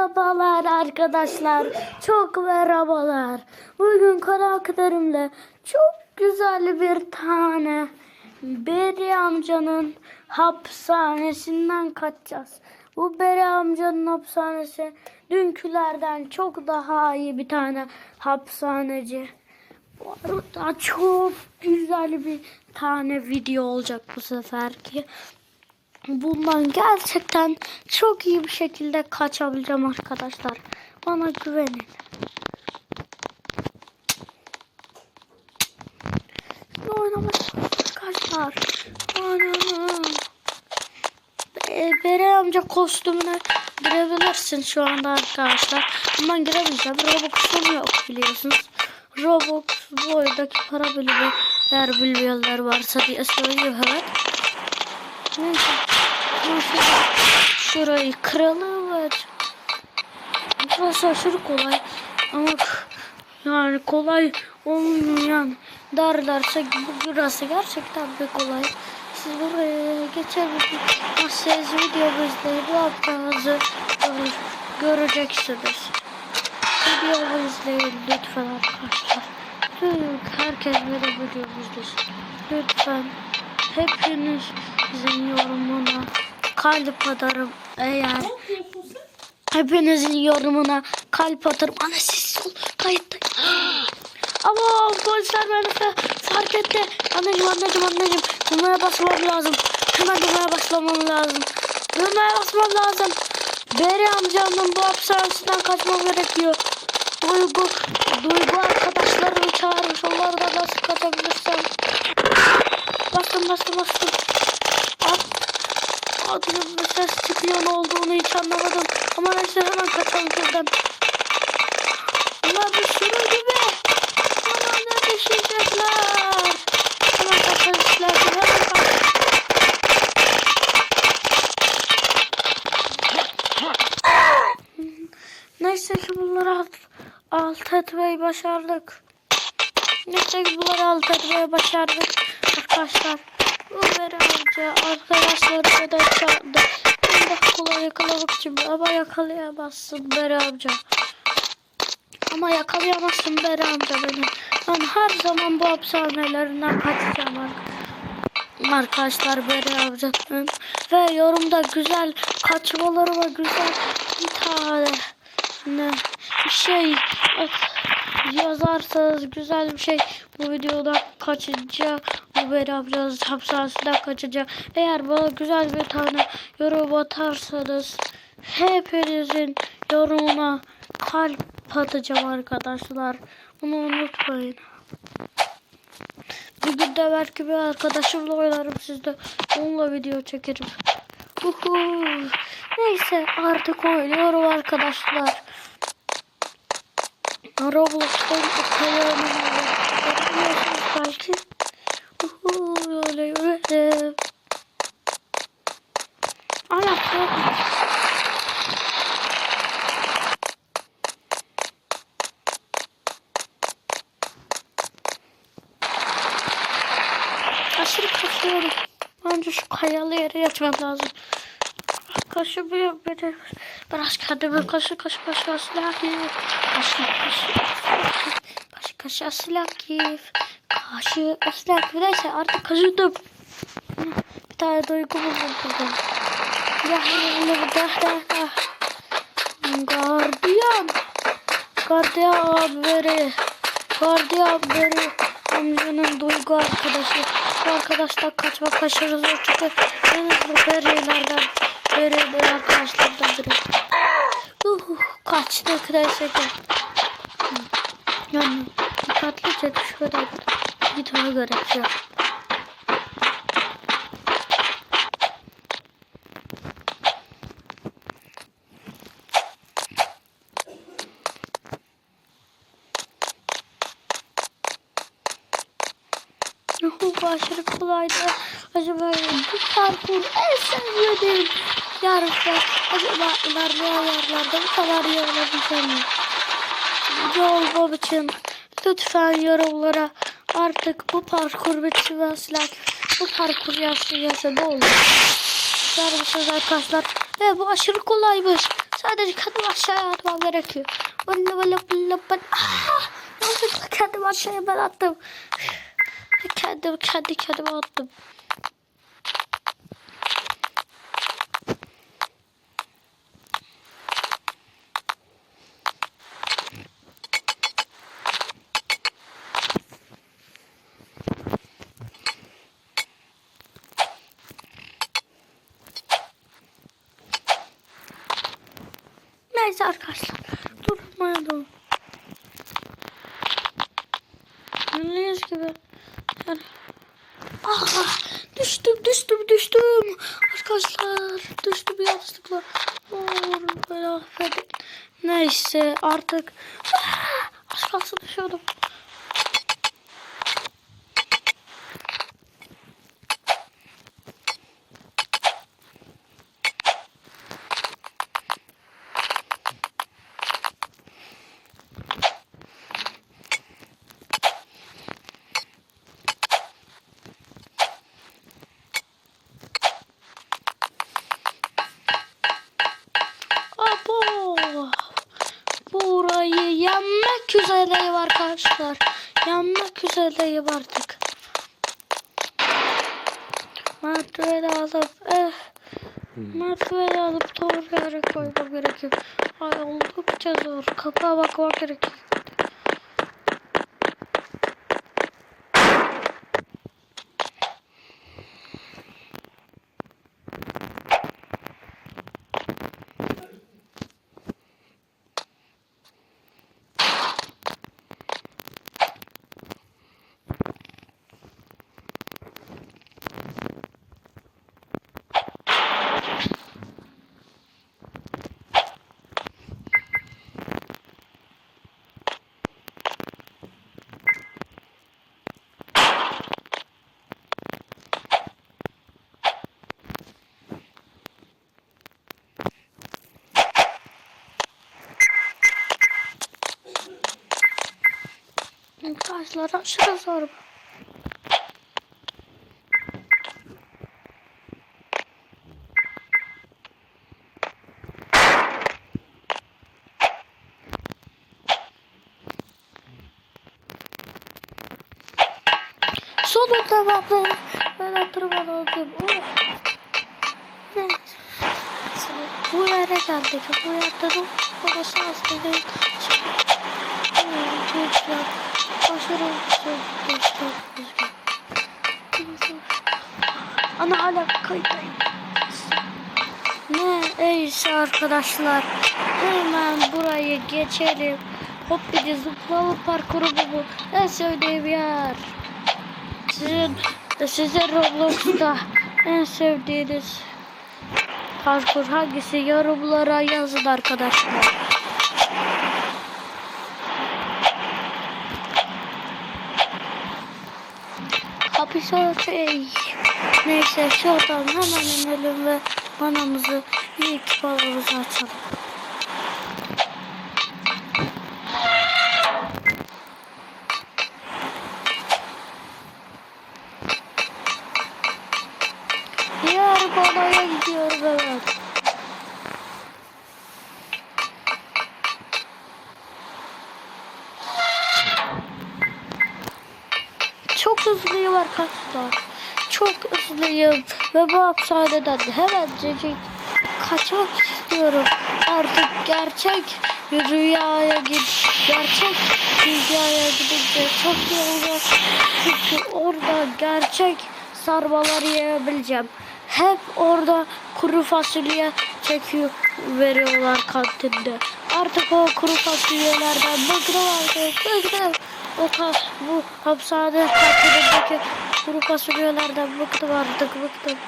Merhabalar arkadaşlar. Çok merhabalar. Bugün karakterimle çok güzel bir tane Beri amcanın hapishanesinden kaçacağız. Bu Beri amcanın hapishanesi dünkülerden çok daha iyi bir tane hapishaneci. Bu arada çok güzel bir tane video olacak bu seferki. Bundan gerçekten çok iyi bir şekilde kaçabileceğim arkadaşlar. Bana güvenin. Şimdi oynamak arkadaşlar. Anam. Be Bere amca kostümüne girebilirsin şu anda arkadaşlar. Ben giremeyeceğim. Robux'um yok biliyorsunuz. Robux bu oyundaki para bilimi eğer bilmeyenler varsa diye söyleyeyim evet. Neyse. Şurayı kıralım ve burası aşırı kolay ama yani kolay olmayan derlerse burası gerçekten bir kolay. Siz buraya geçebilirsiniz. Videomu izleyip ne yapacağınızı göreceksiniz. Videomu izleyin lütfen arkadaşlar. Lütfen herkes benim videomu izlesin. Lütfen hepinizin yorumuna kalp atarım eğer hepinizin yorumuna kalp atarım. Ana siz ol kayıttayım. Ama polisler beni fa- fark etti. Anneciğim anneciğim anneciğim. Düğmeye basmam lazım. Hemen düğmeye basmam lazım. Düğmeye basmam lazım. Beri amcanın bu hapishanesinden kaçmam gerekiyor. Duygu, Duygu arkadaşlarını çağırmış. Onları da nasıl kaçabilirsem. Bastım bastım bastım. At. Adının bir ses çıkıyor ne olduğunu hiç anlamadım. Ama neyse hemen kaçalım buradan. Bunlar bir sürü gibi. Hemen de düşecekler. Hemen kaçalım. Hemen kaç. Neyse ki bunları alt, alt etmeyi başardık. Neyse ki bunları alt etmeyi başardık. Arkadaşlar. Ömer amca arkadaşları da çağırdı. Ben de kolay yakalamak için ama yakalayamazsın Beri amca. Ama yakalayamazsın Beri amca beni. Ben her zaman bu hapishanelerinden kaçacağım arkadaşlar arkadaşlar amcanın ve yorumda güzel kaçmaları ve güzel bir tane ne bir şey yazarsanız güzel bir şey bu videoda kaçınca bu Beri amcanın hapishanesinden kaçınca eğer bana güzel bir tane yorum atarsanız hepinizin yorumuna kalp atacağım arkadaşlar bunu unutmayın. Bir gün de belki bir arkadaşımla oynarım sizde. Onunla video çekerim. Uhu. Neyse artık oynuyorum arkadaşlar. Roblox'tan kayarım. Biliyorsunuz belki. Uhu, öyle yürüyelim. Ayak yok. Aşırı kaçıyorum. Önce şu kayalı yere geçmem lazım. Kaşı bir beni biraz kendime kaşı kaşı kaşı silah gibi. Kaşı kaşı kaşı kaşı silah gibi. Kaşı silah gibi. Neyse artık kaşıdım. Bir tane duygu buldum burada. Ya da da da. Gardiyan. Gardiyan beri. Gardiyan beri. Amcanın duygu arkadaşı. Bu arkadaşlar kaçma kaçırı zor çünkü en hızlı berilerden beri beri arkadaşlardan biri. Uh, neyse ki. Yani dikkatlice düşmeden gitmeye gerekiyor. Yuhu bu aşırı kolaydı. Acaba bu parkur en sevmediğim yarışlar. Acaba ilerleyen yerlerde bu kadar iyi olabilecek mi? Bob için lütfen yorumlara artık bu parkur bitmezler. Bu parkur yapsın yasa ne olur. Söz arkadaşlar. Ve bu aşırı kolaymış. Sadece kendimi aşağıya atmam gerekiyor. Böyle böyle böyle ben. Ah! Yanlışlıkla kendimi aşağıya ben attım. Kendim kendi kendime attım. Neyse arkadaşlar. Durmayalım. Bildiğiniz gibi. Yani... Ah, düştüm düştüm düştüm. Arkadaşlar düştüm yanlışlıkla. Olur affedin. Neyse artık. Ah, az kalsın düşüyordum. Arkadaşlar. Yenmek üzereyim artık. Merdiveni alıp eh, merdiveni alıp doğru yere koymam gerekiyor. Ay oldukça zor. Kapıya bakmak gerekiyor. Arkadaşlar aşırı zor. bu. Sonunda ben ben. Oh. Evet. Bu yere geldik. Bu yerde de burası aslında çok güzel. Ana hala kayıttayım. Ne neyse arkadaşlar. Hemen burayı geçelim. Hop bir de zıplama parkuru bu. bu. En sevdiğim yer. Sizin size Roblox'ta en sevdiğiniz parkur hangisi yorumlara yazın arkadaşlar. Hapishane şey. Neyse şuradan hemen inelim ve banamızı ilk balığımızı açalım. Hızlıyım. Ve bu hapishaneden hemencecik kaçmak istiyorum. Artık gerçek bir rüyaya git. Gerçek dünyaya gidince çok iyi olacak. Çünkü orada gerçek sarmaları yiyebileceğim. Hep orada kuru fasulye çekiyor veriyorlar kantinde. Artık o kuru fasulyelerden bıktım artık bıktım. O ka bu hapishane kantindeki kuru fasulyelerden bıktım artık bıktım.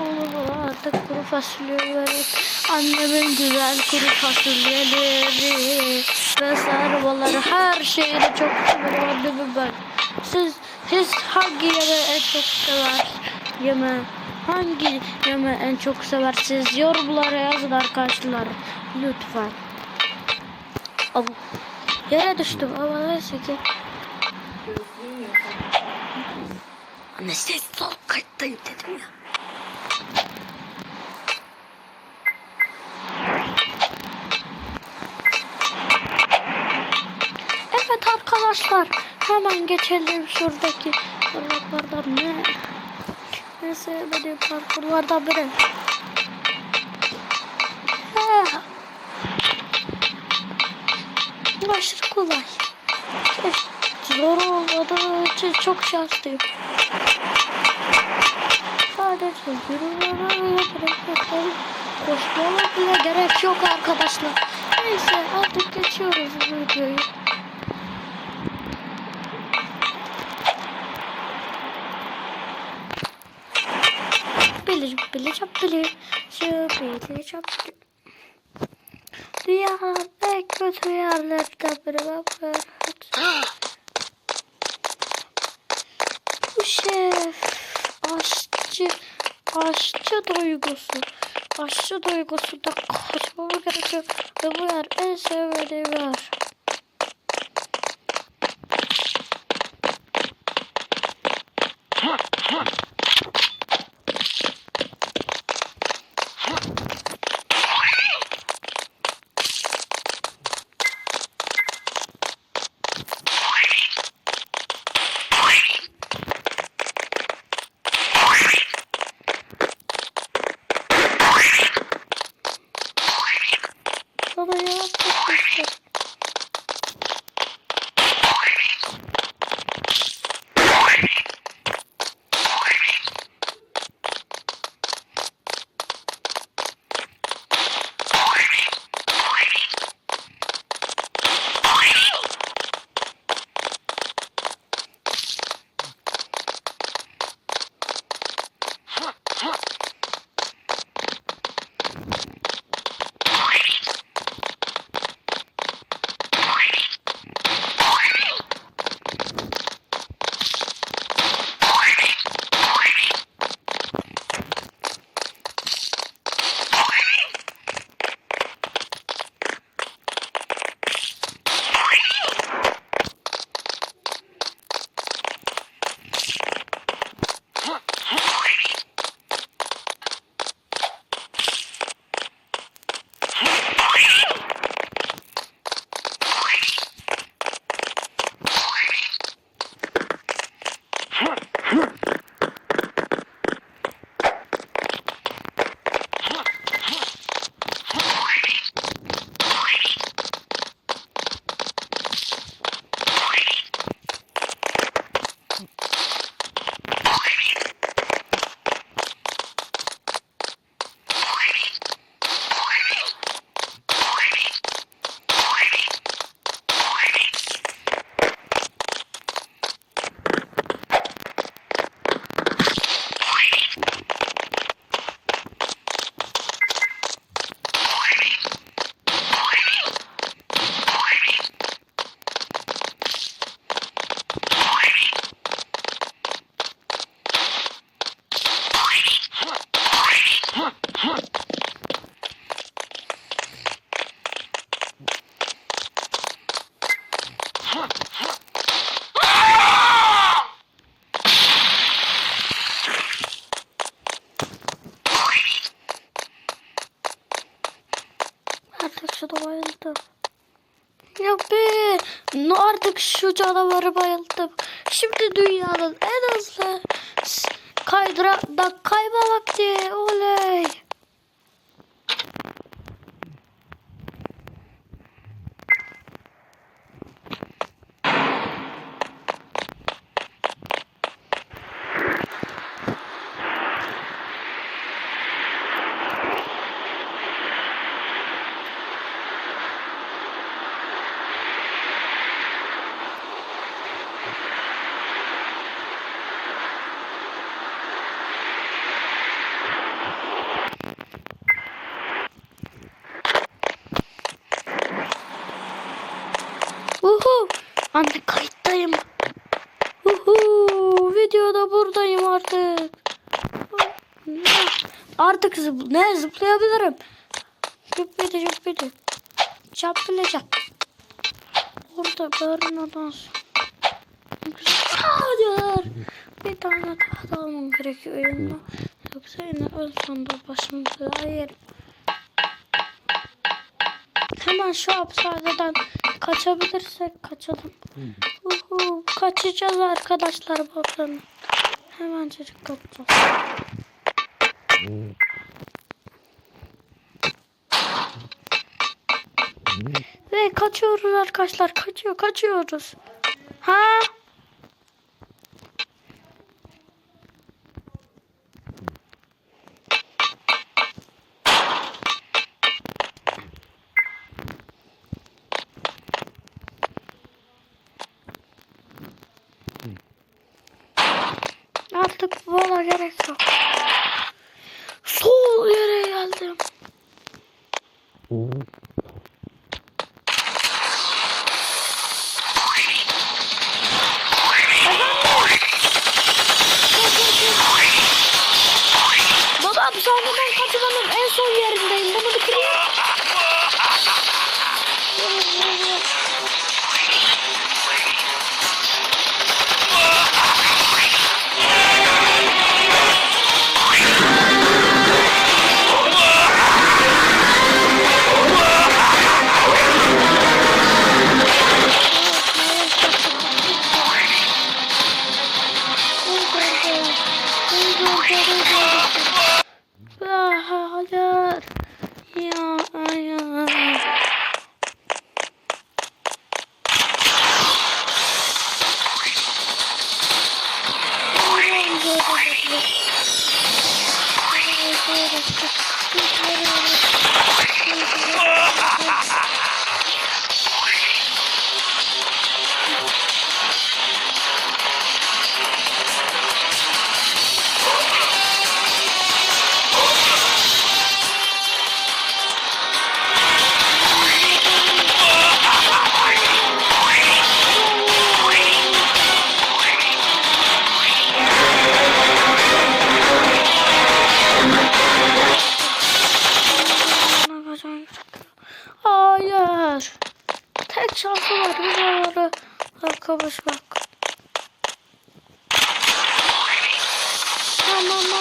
Oğlum artık kuru fasulye verir. Annemin güzel kuru fasulyeleri ve sarmaları her şeyini çok severim ben. Siz, siz hangi yemeği en çok sever? Yeme. Hangi yemeği en çok seversiniz? Yorumlara yazın arkadaşlar. Lütfen. Ama yere düştüm ama neyse ki. Anne ses sol kayıttayım dedim ya. Evet arkadaşlar hemen geçelim şuradaki parkurlardan ne? Ne sevmediğim parkurlardan biri. Ah. Aşırı kolay. Keşke. Zor olmadığı için çok şanslıyım. Sadece yürümeme koşmama bile gerek yok arkadaşlar. Neyse artık geçiyoruz bu videoyu. Bili bili çap bili. Şu bili çap bili. Dünyanın en kötü yerlerinden biri ben böyle. Bu şef aşçı aşçı duygusu aşçı duygusu da kaçmamı gerekiyor ve bu yer en sevmediğim yer. Baba canavarı bayıldım. Şimdi dünyanın en hızlı kaydıra da kayma vakti. Oley. Uhu. Anne kayıttayım. Uhu. Videoda buradayım artık. Artık zıp ne zıplayabilirim. Cübbedi cübbedi. Çap bile çap. Orada barın odası. Hayır. Bir tane daha da almam gerekiyor elimde. Yoksa yine ölsem de başımıza hayır. Hemen şu hapishaneden Kaçabilirsek kaçalım. Uhu, kaçacağız arkadaşlar bakın. Hemen çocuk kaçacağız. Ve kaçıyoruz arkadaşlar. Kaçıyor, kaçıyoruz. Ha? Hapishaneden kaçıranın en son yerindeyim. Bunu bitireyim. Let's just Hayır. Tek şansı var. Buraları arkadaş bak. Tamam.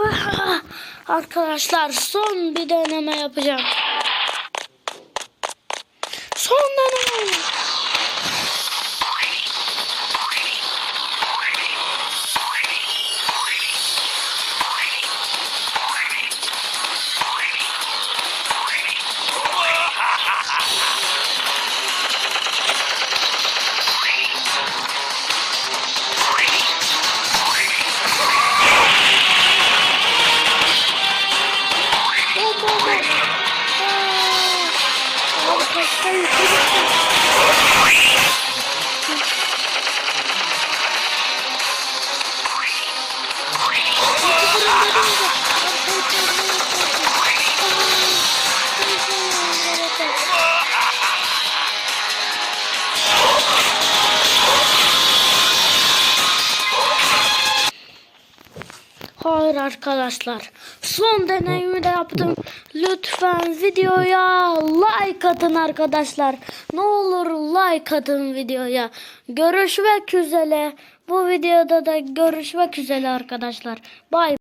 Arkadaşlar son bir deneme yapacağım. Arkadaşlar. Son deneyimi de yaptım. Lütfen videoya like atın arkadaşlar. Ne olur like atın videoya. Görüşmek üzere. Bu videoda da görüşmek üzere arkadaşlar. Bay